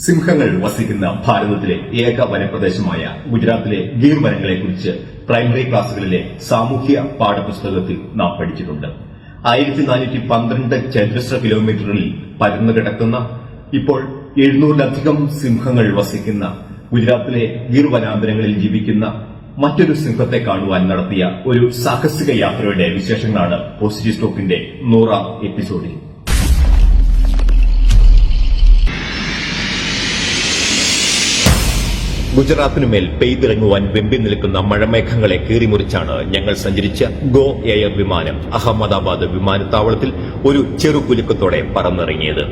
സിംഹങ്ങൾ വസിക്കുന്ന ഭാരതത്തിലെ ഏക വനപ്രദേശമായ ഗുജറാത്തിലെ ഗീർ വനങ്ങളെക്കുറിച്ച് പ്രൈമറി ക്ലാസുകളിലെ സാമൂഹ്യ പാഠപുസ്തകത്തിൽ നാം പഠിച്ചിട്ടുണ്ട്. ആയിരത്തി നാനൂറ്റി പന്ത്രണ്ട് ചതുരശ്ര കിലോമീറ്ററിൽ പരന്നു കിടക്കുന്ന ഇപ്പോൾ എഴുന്നൂറിലധികം സിംഹങ്ങൾ വസിക്കുന്ന ഗുജറാത്തിലെ ഗീർ വനാന്തരങ്ങളിൽ ജീവിക്കുന്ന മറ്റൊരു സിംഹത്തെ കാണുവാൻ നടത്തിയ ഒരു സാഹസിക യാത്രയുടെ വിശേഷങ്ങളാണ് പോസിറ്റീവ് സ്റ്റോക്കിന്റെ നൂറാം എപ്പിസോഡിൽ. ഗുജറാത്തിനുമേൽ പെയ്തിറങ്ങുവാൻ വെമ്പി നിൽക്കുന്ന മഴമേഘങ്ങളെ കീറിമുറിച്ചാണ് ഞങ്ങൾ സഞ്ചരിച്ച ഗോ എയർ വിമാനം അഹമ്മദാബാദ് വിമാനത്താവളത്തിൽ ഒരു ചെറുകുലുക്കത്തോടെ പറന്നിറങ്ങിയത്.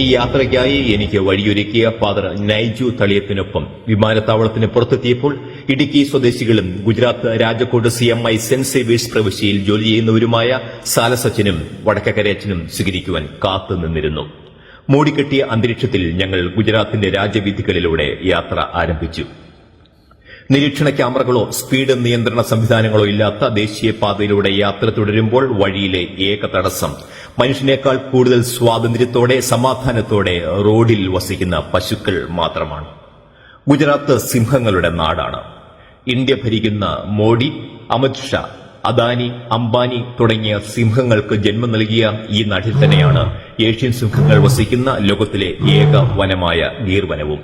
ഈ യാത്രയ്ക്കായി എനിക്ക് വഴിയൊരുക്കിയ ഫാദർ നൈജു തളിയത്തിനൊപ്പം വിമാനത്താവളത്തിന് പുറത്തെത്തിയപ്പോൾ ഇടുക്കി സ്വദേശികളും Gujarat Rajkot C M I saint Xavier's പ്രവിശ്യയിൽ ജോലി ചെയ്യുന്നവരുമായ സാലസച്ചനും വടക്കക്കരയച്ചനും സ്വീകരിക്കുവാൻ കാത്തുനിന്നിരുന്നു. മൂടിക്കെട്ടിയ അന്തരീക്ഷത്തിൽ ഞങ്ങൾ ഗുജറാത്തിന്റെ രാജവീഥികളിലൂടെ യാത്ര ആരംഭിച്ചു. നിരീക്ഷണ ക്യാമറകളോ സ്പീഡ് നിയന്ത്രണ സംവിധാനങ്ങളോ ഇല്ലാത്ത ദേശീയപാതയിലൂടെ യാത്ര തുടരുമ്പോൾ വഴിയിലെ ഏക തടസ്സം മനുഷ്യനേക്കാൾ കൂടുതൽ സ്വാതന്ത്ര്യത്തോടെ സമാധാനത്തോടെ റോഡിൽ വസിക്കുന്ന പശുക്കൾ മാത്രമാണ്. ഗുജറാത്ത് സിംഹങ്ങളുടെ നാടാണ്. ഇന്ത്യ ഭരിക്കുന്ന മോഡി അമിത് ഷാ അദാനി അംബാനി തുടങ്ങിയ സിംഹങ്ങൾക്ക് ജന്മം നൽകിയ ഈ നാട്ടിൽ തന്നെയാണ് ഏഷ്യൻ സിംഹങ്ങൾ വസിക്കുന്ന ലോകത്തിലെ ഏക വനമായ ഗീർവനവും. വനവും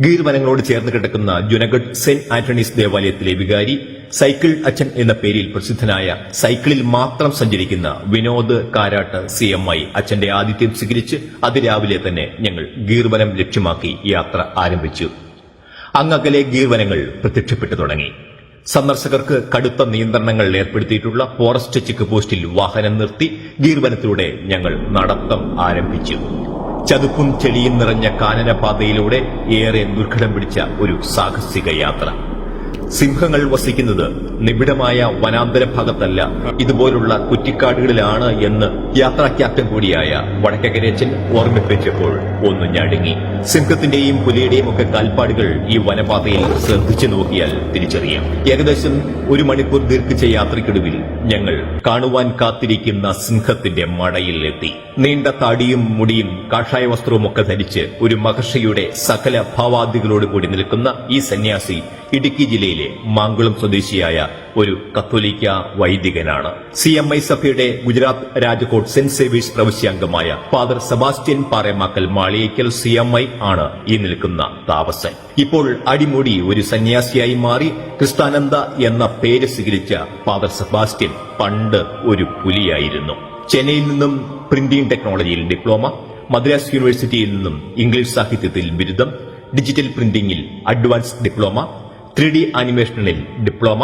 ഗീർ വനങ്ങളോട് ചേർന്ന് കിടക്കുന്ന ജുനഗഡ് സെന്റ് ആന്റണീസ് ദേവാലയത്തിലെ വികാരി സൈക്കിൾ അച്ഛൻ എന്ന പേരിൽ പ്രസിദ്ധനായ സൈക്കിളിൽ മാത്രം സഞ്ചരിക്കുന്ന Vinod Karat C M I അച്ഛന്റെ ആതിഥ്യം സ്വീകരിച്ച് അതിരാവിലെ തന്നെ ഞങ്ങൾ ഗീർവനം ലക്ഷ്യമാക്കി യാത്ര ആരംഭിച്ചു. അങ്ങകലെ ഗീർവനങ്ങൾ പ്രത്യക്ഷപ്പെട്ടു തുടങ്ങി. സന്ദർശകർക്ക് കടുത്ത നിയന്ത്രണങ്ങൾ ഏർപ്പെടുത്തിയിട്ടുള്ള ഫോറസ്റ്റ് ചെക്ക് പോസ്റ്റിൽ വാഹനം നിർത്തി ഗീർവനത്തിലൂടെ ഞങ്ങൾ നടത്തം ആരംഭിച്ചു. ചതുപ്പും ചെളിയും നിറഞ്ഞ കാനനപാതയിലൂടെ ഏറെ ദുർഘടം പിടിച്ച ഒരു സാഹസിക യാത്ര. സിംഹങ്ങൾ വസിക്കുന്നത് നിബിഡമായ വനാന്തര ഭാഗത്തല്ല ഇതുപോലുള്ള കുറ്റിക്കാടുകളിലാണ് എന്ന് യാത്രാ ക്യാപ്റ്റൻ കൂടിയായ വടക്കകരേച്ചൻ ഓർമ്മിപ്പിച്ചപ്പോൾ ഒന്ന് ഞടുങ്ങി. സിംഹത്തിന്റെയും പുലിയുടെയും ഒക്കെ കാൽപ്പാടുകൾ ഈ വനപാതയിൽ ശ്രദ്ധിച്ചു നോക്കിയാൽ തിരിച്ചറിയാം. ഏകദേശം ഒരു മണിക്കൂർ ദീർഘിച്ച യാത്രയ്ക്കൊടുവിൽ ഞങ്ങൾ കാണുവാൻ കാത്തിരിക്കുന്ന സിംഹത്തിന്റെ മടയിൽ എത്തി. നീണ്ട താടിയും മുടിയും കാഷായ വസ്ത്രവും ഒക്കെ ധരിച്ച് ഒരു മഹർഷിയുടെ സകല ഭാവാദികളോട് കൂടി നിൽക്കുന്ന ഈ സന്യാസി ഇടുക്കി ജില്ലയിലെ മാങ്കുളം സ്വദേശിയായ ഒരു കത്തോലിക്ക വൈദികനാണ്. സി എം ഐ സഭയുടെ Gujarat Rajkot saint Xavier's പ്രവശ്യാംഗമായ father Sebastian Paremakkal Maliyekkal C M I ആണ് ഈ നിൽക്കുന്ന താപസൻ. ഇപ്പോൾ അടിമുടി ഒരു സന്യാസിയായി മാറി ക്രിസ്താനന്ദ എന്ന പേര് സ്വീകരിച്ച ഫാദർ സെബാസ്റ്റ്യൻ പണ്ട് ഒരു പുലിയായിരുന്നു. ചെന്നൈയിൽ നിന്നും പ്രിന്റിംഗ് ടെക്നോളജിയിൽ ഡിപ്ലോമ മദ്രാസ് യൂണിവേഴ്സിറ്റിയിൽ നിന്നും ഇംഗ്ലീഷ് സാഹിത്യത്തിൽ ബിരുദം ഡിജിറ്റൽ പ്രിന്റിംഗിൽ advance diploma three D ആനിമേഷനിൽ diploma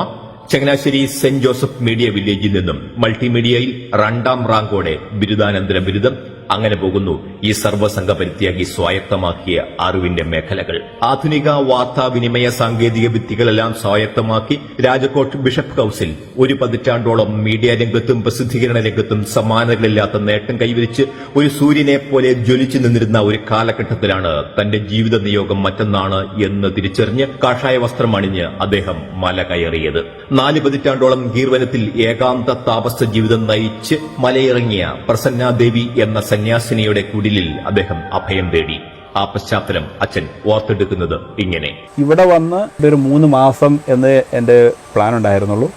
Changanassery saint Joseph media വില്ലേജിൽ നിന്നും മൾട്ടിമീഡിയയിൽ രണ്ടാം റാങ്കോടെ ബിരുദാനന്തര ബിരുദം അങ്ങനെ പോകുന്നു. ഈ സർവസംഘ പരിത്യാഗി സ്വായത്തമാക്കിയ അറിവിന്റെ മേഖലകൾ. ആധുനിക വാർത്താവിനിമയ സാങ്കേതിക വിദ്യകളെല്ലാം സ്വായത്തമാക്കി രാജകോട്ട് ബിഷപ്പ് ഹൌസിൽ ഒരു പതിറ്റാണ്ടോളം മീഡിയ രംഗത്തും പ്രസിദ്ധീകരണ രംഗത്തും സമാനതകളില്ലാത്ത നേട്ടം കൈവരിച്ച് ഒരു സൂര്യനെ പോലെ ജ്വലിച്ചു നിന്നിരുന്ന ഒരു കാലഘട്ടത്തിലാണ് തന്റെ ജീവിത നിയോഗം മറ്റൊന്നാണ് എന്ന് തിരിച്ചറിഞ്ഞ് കാഷായ വസ്ത്രം അണിഞ്ഞ് അദ്ദേഹം മല കയറിയത്. നാല് പതിറ്റാണ്ടോളം ഗീർവനത്തിൽ ഏകാന്ത താപസ ജീവിതം നയിച്ച് മലയിറങ്ങിയ പ്രസന്നാദേവി എന്ന സന്യാസിനിയുടെ കുടിലിൽ അദ്ദേഹം അഭയം തേടി. ആ പശ്ചാത്തലം അച്ഛൻ ഓർത്തെടുക്കുന്നത് ഇങ്ങനെ. ഇവിടെ വന്ന് ഒരു മൂന്ന് മാസം എന്ന് എന്റെ പ്ലാൻ ഉണ്ടായിരുന്നുള്ളൂ.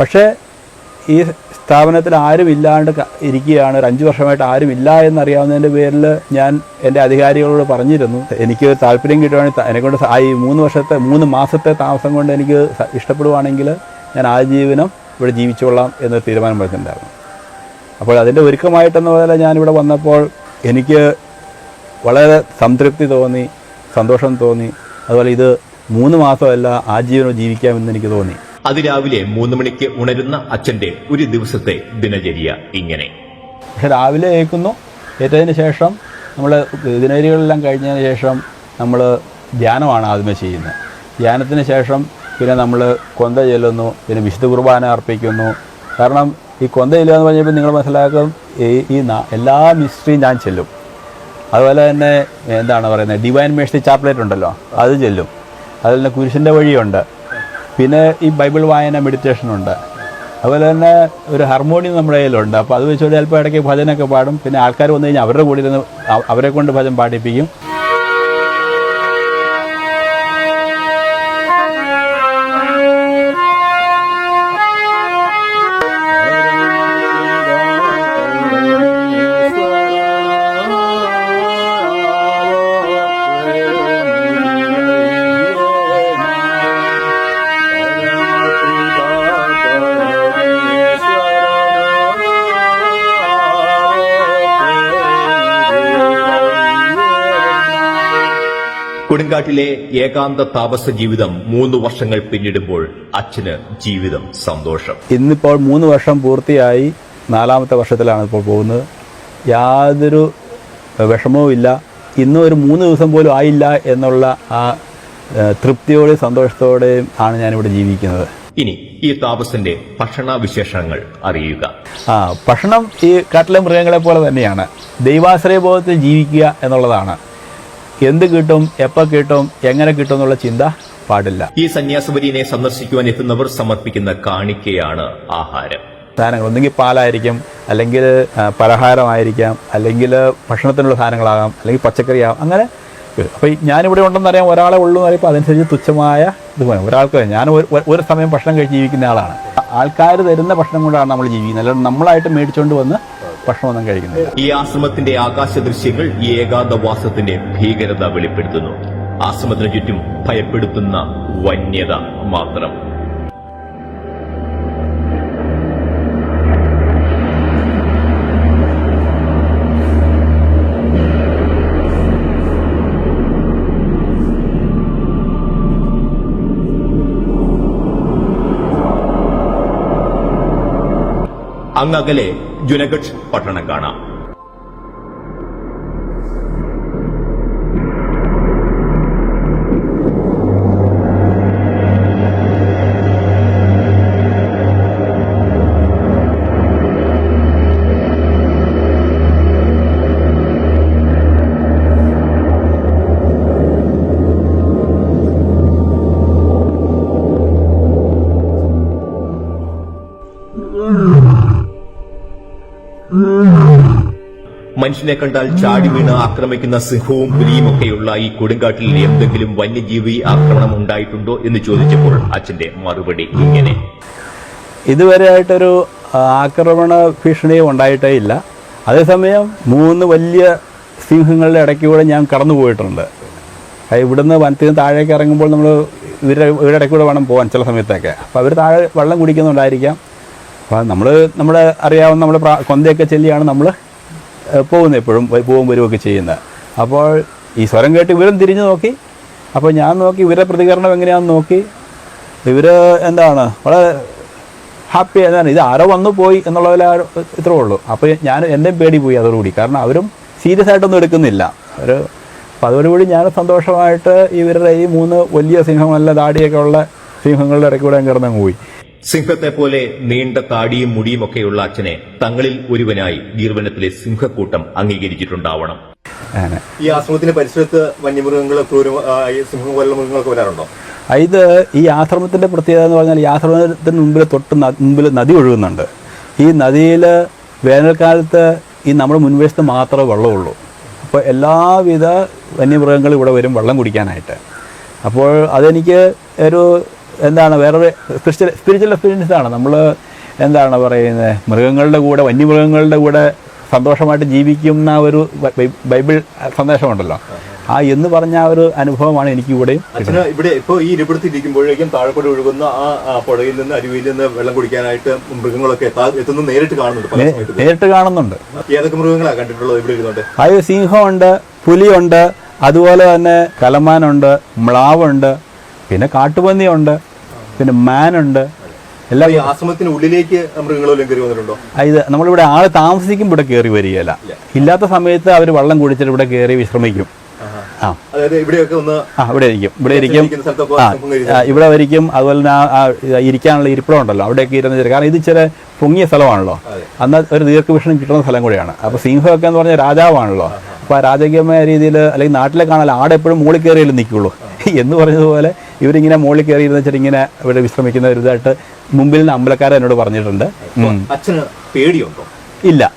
പക്ഷേ ഈ സ്ഥാപനത്തിൽ ആരും ഇല്ലാണ്ട് ഇരിക്കുകയാണ്. ഒരു അഞ്ച് വർഷമായിട്ട് ആരും ഇല്ല എന്നറിയാവുന്നതിന്റെ പേരിൽ ഞാൻ എന്റെ അധികാരികളോട് പറഞ്ഞിരുന്നു. എനിക്ക് താല്പര്യം കിട്ടുവാണെങ്കിൽ എന്നെക്കൊണ്ട് ഈ മൂന്ന് വർഷത്തെ മൂന്ന് മാസത്തെ താമസം കൊണ്ട് എനിക്ക് ഇഷ്ടപ്പെടുവാണെങ്കിൽ ഞാൻ ആജീവനം ഇവിടെ ജീവിച്ചോളാം എന്ന് തീരുമാനം എടുത്തിട്ടുണ്ടായിരുന്നു. അപ്പോൾ അതിന്റെ ഒരുക്കമായിട്ടെന്ന പോലെ ഞാനിവിടെ വന്നപ്പോൾ എനിക്ക് വളരെ സംതൃപ്തി തോന്നി സന്തോഷം തോന്നി. അതുപോലെ ഇത് മൂന്ന് മാസമല്ല ആജീവനം ജീവിക്കാമെന്ന് എനിക്ക് തോന്നി. അതിരാവിലെ മൂന്ന് മണിക്ക് ഉണരുന്ന അച്ഛന്റെ ഒരു ദിവസത്തെ ദിനചര്യ ഇങ്ങനെ. പക്ഷെ രാവിലെ ഏൽക്കുന്നു ഏറ്റതിന് ശേഷം നമ്മൾ ദിനചര്യകളെല്ലാം കഴിഞ്ഞതിന് ശേഷം നമ്മൾ ധ്യാനമാണ് ആദ്യമേ ചെയ്യുന്നത്. ധ്യാനത്തിന് ശേഷം പിന്നെ നമ്മൾ കൊന്ത ചെല്ലുന്നു പിന്നെ വിശുദ്ധ കുർബാന അർപ്പിക്കുന്നു. കാരണം ഈ കൊന്ത ചെല്ലുക എന്ന് പറഞ്ഞപ്പോൾ നിങ്ങൾ മനസ്സിലാക്കും ഈ എല്ലാ മിസ്റ്ററിയും ഞാൻ ചെല്ലും. അതുപോലെ തന്നെ എന്താണ് പറയുന്നത് ഡിവൈൻ മേഴ്സി ചാപ്ലേറ്റ് ഉണ്ടല്ലോ അത് ചെല്ലും. അതുപോലെ തന്നെ കുരിശിന്റെ വഴിയുണ്ട്. പിന്നെ ഈ ബൈബിൾ വായന മെഡിറ്റേഷനുണ്ട് അതുപോലെ തന്നെ ഒരു ഹാർമോണിയം നമ്മുടെ കയ്യിലുണ്ട്. അപ്പോൾ അത് വെച്ചുകൊണ്ട് ചിലപ്പോൾ ഇടയ്ക്ക് ഭജനൊക്കെ പാടും. പിന്നെ ആൾക്കാർ വന്നു കഴിഞ്ഞാൽ അവരുടെ കൂടെ ഇരുന്ന് അവ- അവരെ കൊണ്ട് ഭജൻ പാടിപ്പിക്കും. കൊടുങ്കാട്ടിലെ ഏകാന്ത താപസ ജീവിതം മൂന്ന് വർഷങ്ങൾ പിന്നിടുമ്പോൾ അച്ഛന് ജീവിതം സന്തോഷം. ഇന്നിപ്പോൾ മൂന്ന് വർഷം പൂർത്തിയായി നാലാമത്തെ വർഷത്തിലാണ് ഇപ്പോൾ പോകുന്നത്. യാതൊരു വിഷമവും ഇല്ല. ഇന്നും ഒരു മൂന്ന് ദിവസം പോലും ആയില്ല എന്നുള്ള ആ തൃപ്തിയോടെയും സന്തോഷത്തോടെയും ആണ് ഞാനിവിടെ ജീവിക്കുന്നത്. ഇനി ഈ താപസിന്റെ ഭക്ഷണ വിശേഷങ്ങൾ അറിയുക. ആ ഭക്ഷണം ഈ കാട്ടിലെ മൃഗങ്ങളെ പോലെ തന്നെയാണ്. ദൈവാശ്രയബോധത്തിൽ ജീവിക്കുക എന്നുള്ളതാണ്. എന്ത് കിട്ടും എപ്പോൾ കിട്ടും എങ്ങനെ കിട്ടും എന്നുള്ള ചിന്ത പാടില്ല. ഈ സന്യാസപുരിനെ സന്ദർശിക്കുവാൻ എത്തുന്നവർ സമർപ്പിക്കുന്ന കാണിക്കയാണ് ആഹാരം. സാധനങ്ങൾ ഒന്നെങ്കിൽ പാലായിരിക്കും അല്ലെങ്കിൽ പലഹാരമായിരിക്കാം അല്ലെങ്കിൽ ഭക്ഷണത്തിനുള്ള സാധനങ്ങളാകാം അല്ലെങ്കിൽ പച്ചക്കറിയാകാം അങ്ങനെ അപ്പോൾ ഞാനിവിടെ ഉണ്ടെന്നറിയാം ഒരാളെ ഉള്ളൂ എന്ന് പറയുമ്പോൾ അതനുസരിച്ച് തുച്ഛമായ ഇത് വേണം. ഒരാൾക്ക് ഞാൻ ഒരു- സമയം ഭക്ഷണം കഴിച്ച് ജീവിക്കുന്ന ആളാണ്. ആൾക്കാർ തരുന്ന ഭക്ഷണം കൊണ്ടാണ് നമ്മൾ ജീവിക്കുന്നത്. അല്ലാതെ നമ്മളായിട്ട് മേടിച്ചുകൊണ്ട് വന്ന് ഭക്ഷണമൊന്നും കഴിക്കുന്നില്ല. ഈ ആശ്രമത്തിന്റെ ആകാശ ദൃശ്യങ്ങൾ ഈ ഏകാന്തവാസത്തിന്റെ ഭീകരത വെളിപ്പെടുത്തുന്നു. ആശ്രമത്തിന് ചുറ്റും ഭയപ്പെടുത്തുന്ന വന്യത മാത്രം. അങ്ങകലെ ജുനഗഡ് പട്ടണം കാണാം. മനുഷ്യനെ കണ്ടാൽ ചാടി വീണ് ആക്രമിക്കുന്ന സിംഹവും പുലിയും ഒക്കെയുള്ള ഈ കൊടുങ്കാട്ടിൽ എന്തെങ്കിലും വന്യജീവി ആക്രമണം ഉണ്ടായിട്ടുണ്ടോ എന്ന് ചോദിച്ചപ്പോൾ അച്ഛന്റെ മറുപടി ഇങ്ങനെ. ഇതുവരെ ആയിട്ടൊരു ആക്രമണ ഭീഷണിയും ഉണ്ടായിട്ടേ ഇല്ല. അതേസമയം മൂന്ന് വലിയ സിംഹങ്ങളുടെ ഇടയ്ക്ക് കൂടെ ഞാൻ കടന്നു പോയിട്ടുണ്ട്. ഇവിടുന്ന് വനത്തിൽ നിന്ന് താഴേക്ക് ഇറങ്ങുമ്പോൾ നമ്മൾ ഇവരുടെ ഇവരുടെ ഇടയ്ക്കൂടെ വേണം പോകാൻ ചില സമയത്തൊക്കെ. അപ്പോൾ അവർ താഴെ വെള്ളം കുടിക്കുന്നുണ്ടായിരിക്കാം. അപ്പോൾ നമ്മൾ നമ്മുടെ അറിയാവുന്ന നമ്മുടെ കൊന്തയൊക്കെ ചെല്ലിയാണ് നമ്മൾ പോകുന്നത് എപ്പോഴും പോകും വരുമൊക്കെ ചെയ്യുന്നത് അപ്പോൾ ഈ സ്വരം കേട്ട് ഇവരും തിരിഞ്ഞു നോക്കി. അപ്പോൾ ഞാൻ നോക്കി ഇവരുടെ പ്രതികരണം എങ്ങനെയാണെന്ന് നോക്കി. ഇവർ എന്താണ്? വളരെ ഹാപ്പി എന്താണ് ഇത് ആരോ വന്നു പോയി എന്നുള്ളതിൽ ഇത്രേ ഉള്ളൂ. അപ്പോൾ ഞാൻ എന്റെ പേടി പോയി അതോടുകൂടി. കാരണം അവരും സീരിയസ് ആയിട്ടൊന്നും എടുക്കുന്നില്ല. ഒരു അപ്പോൾ അതോടുകൂടി ഞാൻ സന്തോഷമായിട്ട് ഇവരുടെ ഈ മൂന്ന് വലിയ സിംഹം നല്ല ദാടിയൊക്കെ ഉള്ള സിംഹങ്ങളുടെ ഇടയ്ക്ക് കൂടെ കിടന്നങ്ങ് പോയി. സിംഹത്തെ പോലെ നീണ്ട താടിയും മുടിയും ഒക്കെയുള്ള അച്ഛനെ തങ്ങളിൽ ഒരുവനായി ഗീർവനത്തിലെ സിംഹക്കൂട്ടം അംഗീകരിച്ചിട്ടുണ്ടാവണം. ഈ ആശ്രമത്തിന്റെ പരിസരത്ത് വന്യമൃഗങ്ങൾ സിംഹം പോലുള്ള മൃഗങ്ങളൊക്കെ വരാറുണ്ടോ? ഇത് ഈ ആശ്രമത്തിന്റെ പ്രത്യേകത എന്ന് പറഞ്ഞാൽ ഈ ആശ്രമത്തിന് മുമ്പിൽ തൊട്ട് മുമ്പിൽ നദി ഒഴുകുന്നുണ്ട്. ഈ നദിയിൽ വേനൽക്കാലത്ത് ഈ നമ്മുടെ മുൻവശത്ത് മാത്രമേ വെള്ളമുള്ളൂ. അപ്പോൾ എല്ലാവിധ വന്യമൃഗങ്ങളും ഇവിടെ വരും വെള്ളം കുടിക്കാനായിട്ട്. അപ്പോൾ അതെനിക്ക് ഒരു എന്താണ് വേറൊരു സ്പിരിച്വൽ സ്പിരിച്വൽ എക്സ്പീരിയൻസ് ആണ്. നമ്മൾ എന്താണ് പറയുന്നത് മൃഗങ്ങളുടെ കൂടെ വന്യമൃഗങ്ങളുടെ കൂടെ സന്തോഷമായിട്ട് ജീവിക്കുന്ന ഒരു ബൈബിൾ സന്ദേശമുണ്ടല്ലോ. ആ എന്ന് പറഞ്ഞ ആ ഒരു അനുഭവമാണ് എനിക്ക് ഇവിടെയും ഇവിടെ ഇപ്പോൾ ഈ ഇരിപ്പിടത്തിൽ ഇരിക്കുമ്പോഴേക്കും താഴെക്കൂടെ ഒഴുകുന്ന ആ പുഴയിൽ നിന്ന് അരുവിയിൽ നിന്ന് വെള്ളം കുടിക്കാനായിട്ട് മൃഗങ്ങളൊക്കെ എത്തുന്നു എത്തുന്നത് നേരിട്ട് കാണുന്നുണ്ട് നേരിട്ട് കാണുന്നുണ്ട്. ഏതൊക്കെ മൃഗങ്ങളാണ് കണ്ടിട്ടുള്ളത് ഇവിടെ ഇരുന്നുണ്ട് അയ്യോ സിംഹമുണ്ട് പുലിയുണ്ട് അതുപോലെ തന്നെ കലമാനുണ്ട് മ്ലാവുണ്ട് പിന്നെ കാട്ടുപന്നിയുണ്ട് പിന്നെ മാനുണ്ട് എല്ലാം ആശ്രമത്തിന് ഉള്ളിലേക്ക് മൃഗങ്ങളെല്ലാം കയറി വന്നിട്ടുണ്ടോ? ആ, ഇത് നമ്മളിവിടെ ആൾ താമസിക്കുമ്പോൾ ഇവിടെ കയറി വരികയില്ല. ഇല്ലാത്ത സമയത്ത് അവർ വെള്ളം കുടിച്ചിട്ട് ഇവിടെ കയറി വിശ്രമിക്കും. ആ. ഇവിടെ ഇരിക്കും. ഇവിടെ ഇരിക്കും. ആ ഇവിടെ വരിക്കും. അതുപോലെ തന്നെ ഇരിക്കാനുള്ള ഇരിപ്പിടം ഉണ്ടല്ലോ. അവിടെയൊക്കെ ഇരുന്ന് കാരണം ഇത് ഇച്ചിരി പൊങ്ങിയ സ്ഥലമാണല്ലോ. അന്ന് ഒരു ദീർഘവീക്ഷണം കിട്ടുന്ന സ്ഥലം കൂടിയാണ്. അപ്പോൾ സിംഹമൊക്കെ എന്ന് പറഞ്ഞ രാജാവാണല്ലോ. അപ്പോൾ ആ രാജകീയമായ രീതിയിൽ അല്ലെങ്കിൽ നാട്ടിലെ കാണാൻ ആടെ എപ്പോഴും മുകളിൽ കയറിയല്ലേ നിൽക്കുള്ളൂ. എന്ന് പറഞ്ഞതുപോലെ ഇവരിങ്ങനെ മുകളിൽ കയറി ഇരുന്ന് വെച്ചിട്ട് ഇങ്ങനെ ഇവിടെ വിശ്രമിക്കുന്ന ഒരു ഇതായിട്ട് മുമ്പിൽ നിന്ന് അമ്പലക്കാരൻ എന്നോട് പറഞ്ഞിട്ടുണ്ട്. അച്ഛന് പേടിയുണ്ടോ? ഇല്ല.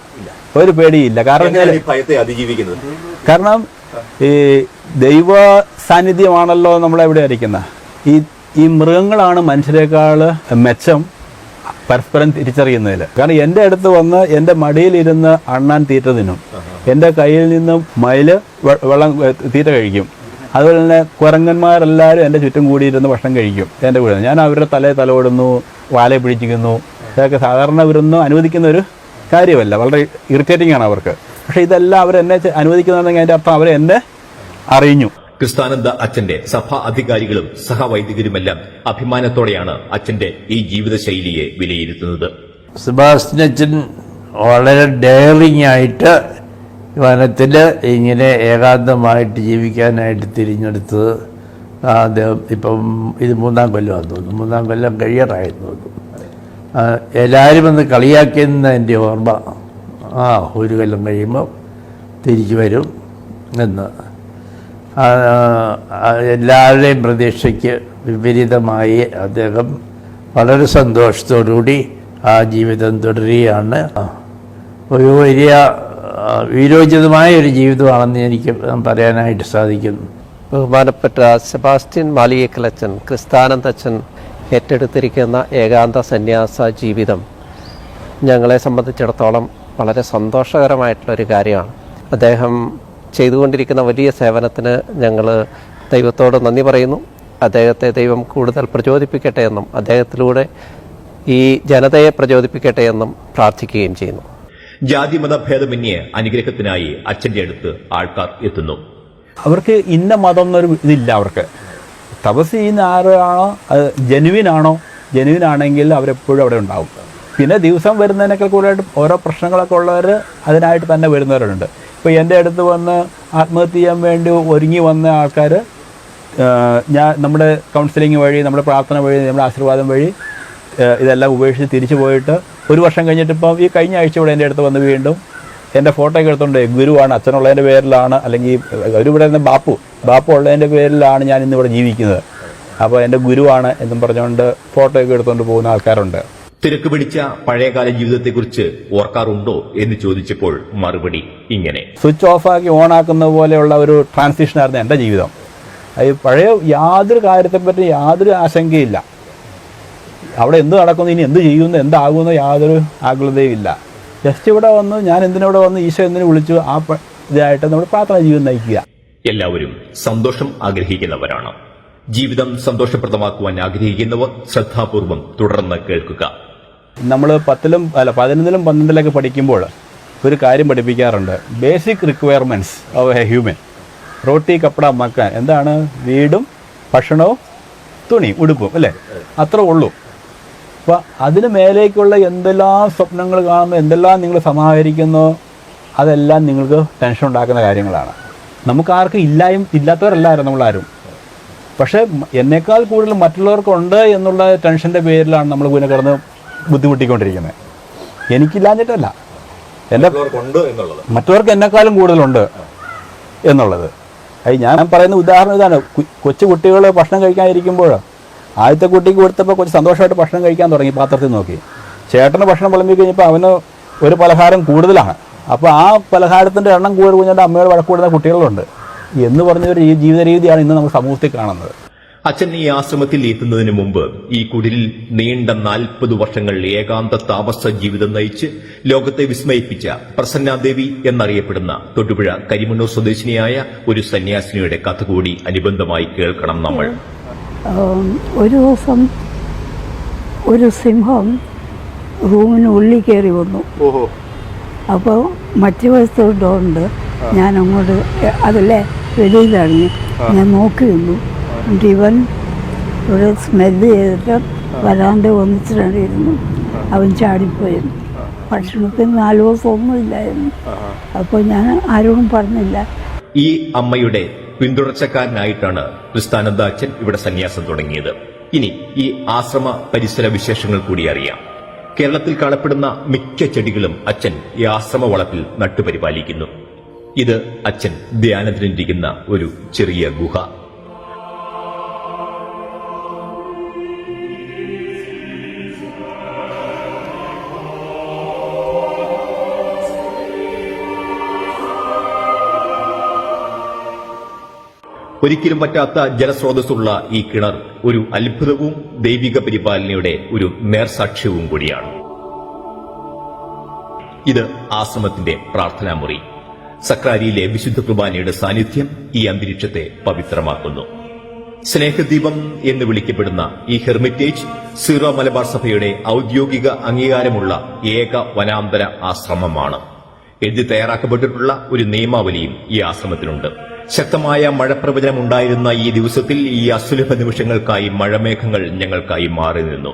ഒരു പേടിയില്ല. കാരണം ഭയത്തെ അതിജീവിക്കുന്നത്? കാരണം ഈ ദൈവ സാന്നിധ്യമാണല്ലോ നമ്മളെവിടെ ഇരിക്കുന്ന ഈ ഈ മൃഗങ്ങളാണ് മനുഷ്യരെക്കാൾ മെച്ചം പരസ്പരം തിരിച്ചറിയുന്നതിൽ. കാരണം എന്റെ അടുത്ത് വന്ന് എന്റെ മടിയിലിരുന്ന് അണ്ണാൻ തീറ്റ തിന്നും. എന്റെ കയ്യിൽ നിന്നും മയിൽ വെള്ളം തീറ്റ കഴിക്കും. അതുപോലെ തന്നെ കുരങ്ങന്മാരെല്ലാവരും എന്റെ ചുറ്റും കൂടിയിരുന്ന് ഭക്ഷണം കഴിക്കും. എന്റെ കൂടെ. ഞാൻ അവരുടെ തലയെ തലോടുന്നു വാലെ പിടിച്ചിരിക്കുന്നു. ഇതൊക്കെ സാധാരണ ഇവരൊന്നും അനുവദിക്കുന്ന ഒരു കാര്യമല്ല. വളരെ ഇറിറ്റേറ്റിംഗ് ആണ് അവർക്ക്. പക്ഷേ ഇതെല്ലാം അവർ എന്നെ അനുവദിക്കുന്നുണ്ടെങ്കിൽ അതിന്റെ അർത്ഥം അവരെന്നെ അറിഞ്ഞു. ക്രിസ്താനന്ദ അച്ഛന്റെ സഭാ അധികാരികളും സഹവൈദികരുമെല്ലാം അഭിമാനത്തോടെയാണ് അച്ഛന്റെ ഈ ജീവിതശൈലിയെ വിലയിരുത്തുന്നത്. സെബാസ്റ്റ്യൻ അച്ഛൻ വളരെ ഡെയറിങ് ആയിട്ട് വനത്തിൽ ഇങ്ങനെ ഏകാന്തമായിട്ട് ജീവിക്കാനായിട്ട് തിരിഞ്ഞെടുത്തത് അദ്ദേഹം ഇപ്പം ഇത് മൂന്നാം കൊല്ലമാണെന്ന് തോന്നുന്നു. മൂന്നാം കൊല്ലം കഴിയാറായെന്ന് തോന്നുന്നു. എല്ലാവരും ഒന്ന് കളിയാക്കിയെന്ന് എന്റെ ഓർമ്മ ആ ഒരു കൊല്ലം കഴിയുമ്പോൾ തിരിച്ചു വരും എന്ന്. എല്ലാവരുടെയും പ്രതീക്ഷയ്ക്ക് വിപരീതമായി അദ്ദേഹം വളരെ സന്തോഷത്തോടുകൂടി ആ ജീവിതം തുടരുകയാണ്. ഒരു വലിയ വീരോചിതമായ ഒരു ജീവിതമാണെന്ന് എനിക്ക് പറയാനായിട്ട് സാധിക്കുന്നു. ബഹുമാനപ്പെട്ട സെബാസ്റ്റ്യൻ മാളികക്കലച്ചൻ ക്രിസ്താനന്ദച്ചൻ ഏറ്റെടുത്തിരിക്കുന്ന ഏകാന്ത സന്യാസ ജീവിതം ഞങ്ങളെ സംബന്ധിച്ചിടത്തോളം വളരെ സന്തോഷകരമായിട്ടുള്ളൊരു കാര്യമാണ്. അദ്ദേഹം ചെയ്തുകൊണ്ടിരിക്കുന്ന വലിയ സേവനത്തിന് ഞങ്ങൾ ദൈവത്തോട് നന്ദി പറയുന്നു. അദ്ദേഹത്തെ ദൈവം കൂടുതൽ പ്രചോദിപ്പിക്കട്ടെ എന്നും അദ്ദേഹത്തിലൂടെ ഈ ജനതയെ പ്രചോദിപ്പിക്കട്ടെ എന്നും പ്രാർത്ഥിക്കുകയും ചെയ്യുന്നു. ജാതിമത ഭേദമന്യേ അനുഗ്രഹത്തിനായി അച്ഛന്റെ അടുത്ത് ആൾക്കാർ എത്തുന്നു. അവർക്ക് ഇന്ന മതം എന്നൊരു ഇതില്ല അവർക്ക്. തപസ് ചെയ്യുന്ന ആരാണോ? അത് ജനുവിനാണോ? ആണെങ്കിൽ അവരെപ്പോഴും അവിടെ ഉണ്ടാവും. പിന്നെ ദിവസം വരുന്നതിനൊക്കെ കൂടുതലായിട്ട് ഓരോ പ്രശ്നങ്ങളൊക്കെ ഉള്ളവർ അതിനായിട്ട് തന്നെ വരുന്നവരുണ്ട്. ഇപ്പോൾ എന്റെ അടുത്ത് വന്ന് ആത്മഹത്യ ചെയ്യാൻ വേണ്ടി ഒരുങ്ങി വന്ന ആൾക്കാർ ഞാൻ നമ്മുടെ കൗൺസിലിംഗ് വഴി നമ്മുടെ പ്രാർത്ഥന വഴി നമ്മുടെ ആശീർവാദം വഴി ഇതെല്ലാം ഉപേക്ഷിച്ച് തിരിച്ചു പോയിട്ട് ഒരു വർഷം കഴിഞ്ഞിട്ട് ഇപ്പം ഈ കഴിഞ്ഞ ആഴ്ച ഇവിടെ എന്റെ അടുത്ത് വന്ന് വീണ്ടും എന്റെ ഫോട്ടോ ഒക്കെ എടുത്തോണ്ട് ഗുരുവാണ് അച്ഛനുള്ളതിന്റെ പേരിലാണ് അല്ലെങ്കിൽ ഒരു ഇവിടെ നിന്ന് ബാപ്പു ബാപ്പു ഉള്ളതിന്റെ പേരിലാണ് ഞാൻ ഇന്നിവിടെ ജീവിക്കുന്നത്. അപ്പോൾ എന്റെ ഗുരുവാണ് എന്നും പറഞ്ഞുകൊണ്ട് ഫോട്ടോ ഒക്കെ എടുത്തുകൊണ്ട് പോകുന്ന ആൾക്കാരുണ്ട്. തിരക്ക് പിടിച്ച പഴയകാല ജീവിതത്തെക്കുറിച്ച് ഓർക്കാറുണ്ടോ എന്ന് ചോദിച്ചപ്പോൾ മറുപടി ഇങ്ങനെ. സ്വിച്ച് ഓഫാക്കി ഓണാക്കുന്ന പോലെയുള്ള ഒരു ട്രാൻസിഷനായിരുന്നു എന്റെ ജീവിതം. അത് പഴയ യാതൊരു കാര്യത്തെപ്പറ്റി യാതൊരു ആശങ്കയില്ല അവിടെ എന്ത് നടക്കുന്നു ഇനി എന്ത് ചെയ്യുന്നു എന്താകുമെന്ന് യാതൊരു ആകുലതയും ഇല്ല ജസ്റ്റ് ഇവിടെ വന്ന് ഞാൻ എന്തിനവിടെ വന്ന് ഈശോ എന്തിനു വിളിച്ചു ആ ഇതായിട്ട് നമ്മുടെ പ്രാർത്ഥന ജീവിതം നയിക്കുക. എല്ലാവരും സന്തോഷം ആഗ്രഹിക്കുന്നവരാണ്. ജീവിതം സന്തോഷപ്രദമാക്കുവാൻ ആഗ്രഹിക്കുന്നവർ ശ്രദ്ധാപൂർവം തുടർന്ന് കേൾക്കുക. നമ്മൾ പത്തിലും അല്ല പതിനൊന്നിലും പന്ത്രണ്ടിലൊക്കെ പഠിക്കുമ്പോൾ ഒരു കാര്യം പഠിപ്പിക്കാറുണ്ട്. Basic requirements of a human roti kapda makaan. എന്താണ്? വീടും ഭക്ഷണവും തുണി ഉടുപ്പും അല്ലേ? അത്ര ഉള്ളൂ. അപ്പോൾ അതിന് മേലേക്കുള്ള എന്തെല്ലാം സ്വപ്നങ്ങൾ കാണുന്നു എന്തെല്ലാം നിങ്ങൾ സമാഹരിക്കുന്നു അതെല്ലാം നിങ്ങൾക്ക് ടെൻഷൻ ഉണ്ടാക്കുന്ന കാര്യങ്ങളാണ്. നമുക്കാർക്കും ഇല്ലായും ഇല്ലാത്തവരല്ലായിരുന്നു നമ്മളാരും. പക്ഷേ എന്നേക്കാൾ കൂടുതൽ മറ്റുള്ളവർക്കുണ്ട് എന്നുള്ള ടെൻഷന്റെ പേരിലാണ് നമ്മൾ പിന്നെ കിടന്ന് ബുദ്ധിമുട്ടിക്കൊണ്ടിരിക്കുന്നത്. എനിക്കില്ലാഞ്ഞിട്ടല്ല. എന്റെ മറ്റുള്ളവർക്ക് മറ്റവർക്ക് എന്നെക്കാളും കൂടുതലുണ്ട് എന്നുള്ളത്. അത് ഞാൻ പറയുന്ന ഉദാഹരണം ഇതാണ്. കൊച്ചു കുട്ടികൾ ഭക്ഷണം കഴിക്കാനിരിക്കുമ്പോൾ ആദ്യത്തെ കുട്ടിക്ക് കൊടുത്തപ്പോൾ കുറച്ച് സന്തോഷമായിട്ട് ഭക്ഷണം കഴിക്കാൻ തുടങ്ങി പാത്രത്തിൽ നോക്കി. ചേട്ടന് ഭക്ഷണം വിളമ്പി കഴിഞ്ഞപ്പോൾ അവന് ഒരു പലഹാരം കൂടുതലാണ്. അപ്പോൾ ആ പലഹാരത്തിന്റെ എണ്ണം കൂടുതൽ കുഞ്ഞിന്റെ അമ്മയോട് വഴക്കൂടുന്ന കുട്ടികളുണ്ട്. എന്ന് പറഞ്ഞ ഒരു ജീവിത രീതിയാണ് ഇന്ന് നമ്മൾ സമൂഹത്തിൽ കാണുന്നത്. അച്ഛൻ ഈ ആശ്രമത്തിൽ എത്തുന്നതിന് മുമ്പ് ഈ കുടിലിൽ നീണ്ട നാൽപ്പത് വർഷങ്ങൾ ഏകാന്ത താമസ ജീവിതം നയിച്ച് ലോകത്തെ വിസ്മയിപ്പിച്ച പ്രസന്നാദേവി എന്നറിയപ്പെടുന്ന തൊട്ടുപുഴ കരിമണ്ണൂർ സ്വദേശിനിയായ ഒരു സന്യാസിനിയുടെ കഥ കൂടി അനുബന്ധമായി കേൾക്കണം നമ്മൾ. ഒരു ദിവസം ഒരു സിംഹം റൂമിന് ഉള്ളിൽ കയറി വന്നു. ഓഹോ. അപ്പോൾ മറ്റു വശത്തൊരു ഡോറുണ്ട് ഞാൻ അങ്ങോട്ട് അതല്ലേ വെളിയിലാണ് ഞാൻ നോക്കി നിന്നു എന്നിട്ട് ഇവൻ ഇവിടെ സ്മെല്ല് ചെയ്തിട്ട് വരാണ്ട് ഒന്നിച്ചിട്ടായിരുന്നു അവൻ ചാടിപ്പോയിരുന്നു ഭക്ഷണത്തിന് നാല് ദിവസം ഒന്നുമില്ലായിരുന്നു അപ്പോൾ ഞാൻ ആരോടും പറഞ്ഞില്ല. ഈ അമ്മയുടെ പിന്തുടർച്ചക്കാരനായിട്ടാണ് ക്രിസ്താനന്ദ അച്ഛൻ ഇവിടെ സന്യാസം തുടങ്ങിയത്. ഇനി ഈ ആശ്രമ പരിസര വിശേഷങ്ങൾ കൂടി അറിയാം. കേരളത്തിൽ കാണപ്പെടുന്ന മിക്ക ചെടികളും അച്ഛൻ ഈ ആശ്രമ വളപ്പിൽ നട്ടുപരിപാലിക്കുന്നു. ഇത് അച്ഛൻ ധ്യാനത്തിനിരിക്കുന്ന ഒരു ചെറിയ ഗുഹ. ഒരിക്കലും പറ്റാത്ത ജലസ്രോതസ്സുള്ള ഈ കിണർ ഒരു അത്ഭുതവും ദൈവിക പരിപാലനയുടെ ഒരു നേർസാക്ഷ്യവും കൂടിയാണ്. ഇത് ആശ്രമത്തിന്റെ പ്രാർത്ഥനാമുറി. സക്രാരിയിലെ വിശുദ്ധ കുർബാനയുടെ സാന്നിധ്യം ഈ അന്തരീക്ഷത്തെ പവിത്രമാക്കുന്നു. സ്നേഹദീപം എന്ന് വിളിക്കപ്പെടുന്ന ഈ ഹെർമിറ്റേജ് സീറോ മലബാർ സഭയുടെ ഔദ്യോഗിക അംഗീകാരമുള്ള ഏക വനാന്തര ആശ്രമമാണ്. എഴുതി തയ്യാറാക്കപ്പെട്ടിട്ടുള്ള ഒരു നിയമാവലിയും ഈ ആശ്രമത്തിനുണ്ട് ശക്തമായ മഴപ്രവചനം ഉണ്ടായിരുന്ന ഈ ദിവസത്തിൽ ഈ അസുലഭ നിമിഷങ്ങൾക്കായി മഴമേഘങ്ങൾ ഞങ്ങൾക്കായി മാറി നിന്നു.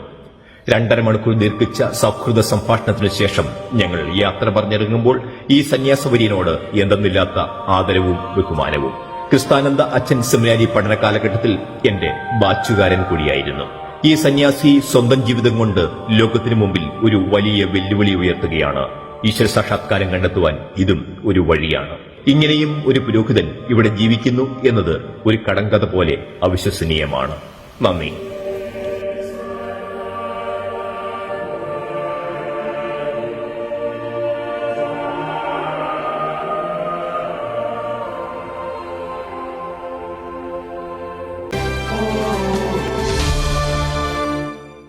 രണ്ടര മണിക്കൂർ ദീർഘിച്ച സൗഹൃദ സംഭാഷണത്തിനു ശേഷം ഞങ്ങൾ യാത്ര പറഞ്ഞിറങ്ങുമ്പോൾ ഈ സന്യാസവരിയനോട് എന്തെന്നില്ലാത്ത ആദരവും ബഹുമാനവും. ക്രിസ്താനന്ദ അച്ഛൻ സെമിനാരി പഠന കാലഘട്ടത്തിൽ എന്റെ ബാച്ചുകാരൻ കൂടിയായിരുന്നു. ഈ സന്യാസി സ്വന്തം ജീവിതം കൊണ്ട് ലോകത്തിനു മുമ്പിൽ ഒരു വലിയ വെല്ലുവിളി ഉയർത്തുകയാണ്. ഈശ്വര സാക്ഷാത്കാരം കണ്ടെത്തുവാൻ ഇതും ഒരു വഴിയാണ്. ഇങ്ങനെയും ഒരു പുരോഹിതൻ ഇവിടെ ജീവിക്കുന്നു എന്നത് ഒരു കടങ്കഥ പോലെ അവിശ്വസനീയമാണ്. നന്ദി.